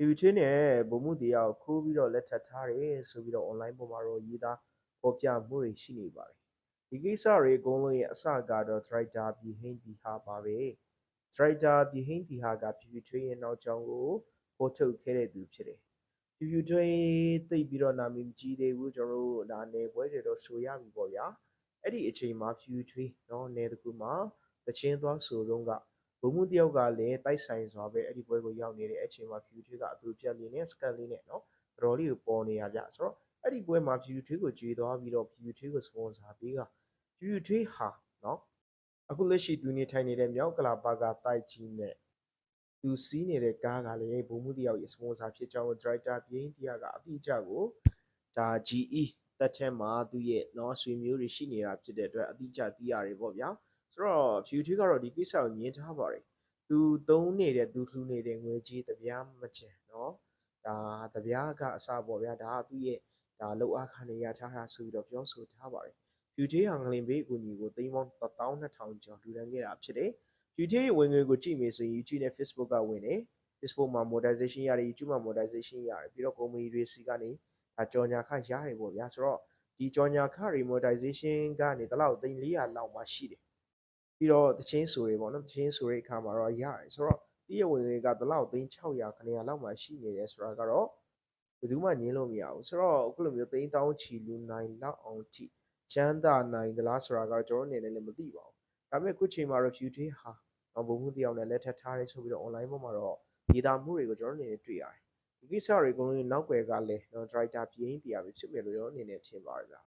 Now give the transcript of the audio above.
TV Twin နဲ့ဗိုလ်မှူးတရားကိုခိုးပြီးတော့လက်ထပ်ထားတယ်ဆိုပြီးတော့ online ပေါ်မှာတော့ရေးသားပေါ်ပြမှုတွေရှိနေပါတယ်ဒီကိစ္စတွေအကုန်လုံးရဲ့အစကတော့ Director ပြည်ဟင်းဒီဟာပါပဲ Director ပြည်ဟင်းဒီဟာက TV Twin ရဲ့နောက်ကျောင်းကိုပေါ်ထုတ်ခဲ့တဲ့သူဖြစ်တယ် TV Twin တိတ်ပြီးတော့နာမည်မကြီးသေးဘူးကျွန်တော်တို့ဒါနယ်ပွဲတွေတော့ဆိုရပြီပေါ့ဗျာအဲ့ဒီအချိန်မှာ TV Twin เนาะနယ်တစ်ခုမှာတချင်းသွားဆိုတော့က ဘုံမှုတယောက်ကလည်းတိုက်ဆိုင်စွာပဲအဲ့ဒီပွဲကိုရောက်နေတဲ့အချိန်မှာ view ထွေးကအသူပြက်လေးနဲ့ scan လေးနဲ့နော်တော်လေးကိုပေါ်နေရဗျဆိုတော့အဲ့ဒီပွဲမှာ view ထွေးကိုကြွေသွားပြီးတော့ view ထွေးကို sponsor ပေးက view ထွေးဟာနော်အခုလက်ရှိသူနေထိုင်နေတဲ့မြောက်ကလာပါက 5G နဲ့သူစီးနေတဲ့ကားကလည်းဘုံမှုတယောက်ရဲ့ sponsor ဖြစ်ကြောင်း director ပြင်းတယောက်ကအတိအကျကိုဒါ GE တက်ထဲမှာသူ့ရဲ့နော်ဆွေမျိုးတွေရှိနေတာဖြစ်တဲ့အတွက်အတိအကျသိရတယ်ပေါ့ဗျာ။ ဆိုတော့ View Tree ကတော့ဒီကိစ္စကိုညင်းထားပါတယ်သူသုံးနေတဲ့သူလှူနေတဲ့ငွေကြီးတပြားမကျန်เนาะဒါတပြားကအစပေါ့ဗျာဒါကသူ့ရဲ့ဒါလောက်အားခဏရထားတာဆိုပြီးတော့ပြောဆိုထားပါတယ် View Tree ဟာငလင်ဘေးအကူအညီကိုသိန်းပေါင်း12000ကျော်လူတန်းခဲ့တာဖြစ်တယ် View Tree ရဲ့ဝင်ငွေကိုကြည့်မယ်ဆိုရင် YouTube နဲ့ Facebook ကဝင်တယ် Facebook မှာ monetization ရတယ် YouTube မှာ monetization ရတယ်ပြီးတော့ company တွေစီကနေဒါကြော်ညာခရတယ်ပေါ့ဗျာဆိုတော့ဒီကြော်ညာခ monetization ကနေတလောက်သိန်း400လောက်မှရှိတယ် ပြီးတော့တချင်းဆိုတွေပေါ့နော်တချင်းဆိုတဲ့အခါမှာတော့ရတယ်ဆိုတော့ဒီရဲ့ဝင်ငွေကတလောက်သိန်း600ခဏလောက်မှရှိနေတယ်ဆိုတာကတော့ဘယ်သူမှညင်းလို့မရဘူးဆိုတော့အခုလိုမျိုးသိန်းတောင်းချီလူနိုင်လောက်အောင်ထိချမ်းသာနိုင်သလားဆိုတာကတော့ကျွန်တော်အနေနဲ့လည်းမသိပါဘူးဒါပေမဲ့ခုချိန်မှာ review တွေဟာဘုံမှုတယောက်နဲ့လက်ထပ်ထားတယ်ဆိုပြီးတော့ online ပေါ်မှာတော့ရေးသားမှုတွေကိုကျွန်တော်အနေနဲ့တွေ့ရတယ်ဒီကိစ္စတွေအကုန်လုံးနောက်ွယ်ကလည်း director ပြင်းတရားပဲဖြစ်မယ်လို့ကျွန်တော်အနေနဲ့ထင်ပါတယ်ဗျာ